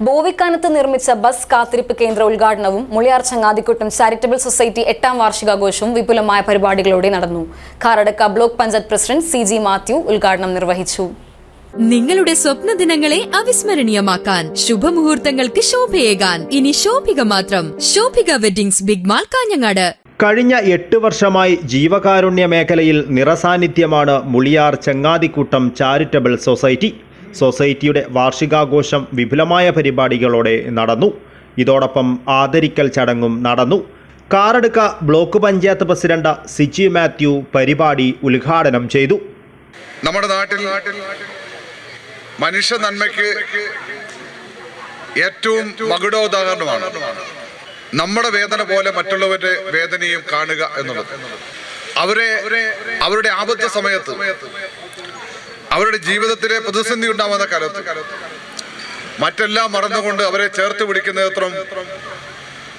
ബോവിക്കാനത്ത് നിർമ്മിച്ച ബസ് കാത്തിരിപ്പ് കേന്ദ്ര ഉദ്ഘാടനവും മുളിയാർ ചങ്ങാതിക്കുട്ടം ചാരിറ്റബിൾ സൊസൈറ്റി എട്ടാം വാർഷികാഘോഷവും വിപുലമായ പരിപാടികളോടെ നടന്നു. Karadka block panchayat president C G Mathew ഉദ്ഘാടനം നിർവഹിച്ചു. നിങ്ങളുടെ സ്വപ്ന ദിനങ്ങളെ അവിസ്മരണീയമാക്കാൻ ശുഭമുഹൂർത്തങ്ങൾക്ക് ശോഭയേകാൻ. ഇനി ശോഭിക മാത്രം. Shobhika weddings big mall Kanhangad. കഴിഞ്ഞ എട്ട് വർഷമായി ജീവകാരുണ്യ മേഖലയിൽ നിറസാന്നിധ്യമാണ് മുളിയാർ ചങ്ങാതിക്കൂട്ടം ചാരിറ്റബിൾ സൊസൈറ്റി. സൊസൈറ്റിയുടെ വാർഷികാഘോഷം വിപുലമായ പരിപാടികളോടെ നടന്നു. ഇതോടൊപ്പം ആദരിക്കൽ ചടങ്ങും നടന്നു. Karadka block panchayat president CG Mathew പരിപാടി ഉദ്ഘാടനം ചെയ്തു. നമ്മുടെ നാട്ടിൽ മനുഷ്യ നന്മയ്ക്ക് ഏറ്റവും മകുടോദാഹരണമാണ്. നമ്മുടെ വേദന പോലെ മറ്റുള്ളവരുടെ വേദനയും കാണുക എന്നുള്ളത്. അവരെ അവരുടെ ആപത്ത സമയത്ത് അവരുടെ ജീവിതത്തിലെ പ്രതിസന്ധി ഉണ്ടാവുന്ന കാലത്ത് മറ്റെല്ലാം മറന്നുകൊണ്ട് അവരെ ചേർത്ത് പിടിക്കുന്നത്ര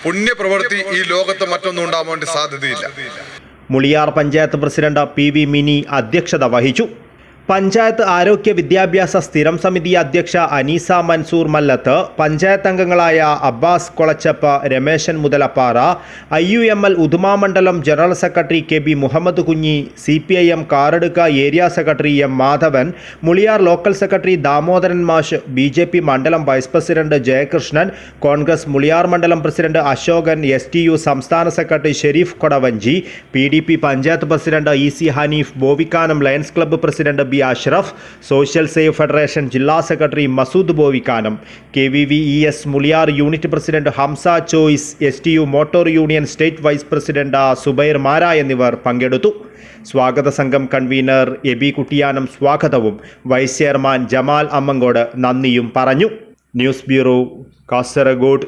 പുണ്യപ്രവൃത്തി ഈ ലോകത്ത് മറ്റൊന്നും ഉണ്ടാവാൻ വേണ്ടി സാധ്യതയില്ല. Muliyar panchayat president P V Mini അധ്യക്ഷത വഹിച്ചു. പഞ്ചായത്ത് ആരോഗ്യ വിദ്യാഭ്യാസ സ്ഥിരം സമിതി അധ്യക്ഷ അനീസ മൻസൂർ മല്ലത്ത് പഞ്ചായത്ത് അംഗങ്ങളായ Abbas Kolachappa Rameshan Muthalappara I U M L ഉദുമാമണ്ഡലം general secretary K B Muhammad Kunhi C P I M Karadka area secretary M Madhavan Muliyar local secretary Damodaran മാഷ് B J P മണ്ഡലം vice president Jayakrishnan Congress Muliyar മണ്ഡലം president Ashokan S T U സംസ്ഥാന secretary Sharif Kodavanchi P D P panchayat president E C Hanif Bovikkanam Lions club president B Ashraf social save federation ജില്ലാ secretary Masood Bovikkanam K V V E S Muliyar unit president Hamsa choice S T U motor union state vice president Subair Mara എന്നിവർ പങ്കെടുത്തു. സ്വാഗത സംഘം convener AB Kuttiyanam സ്വാഗതവും. Vice chairman Jamal Ammangode നന്ദിയും പറഞ്ഞു. News bureau Kasaragod.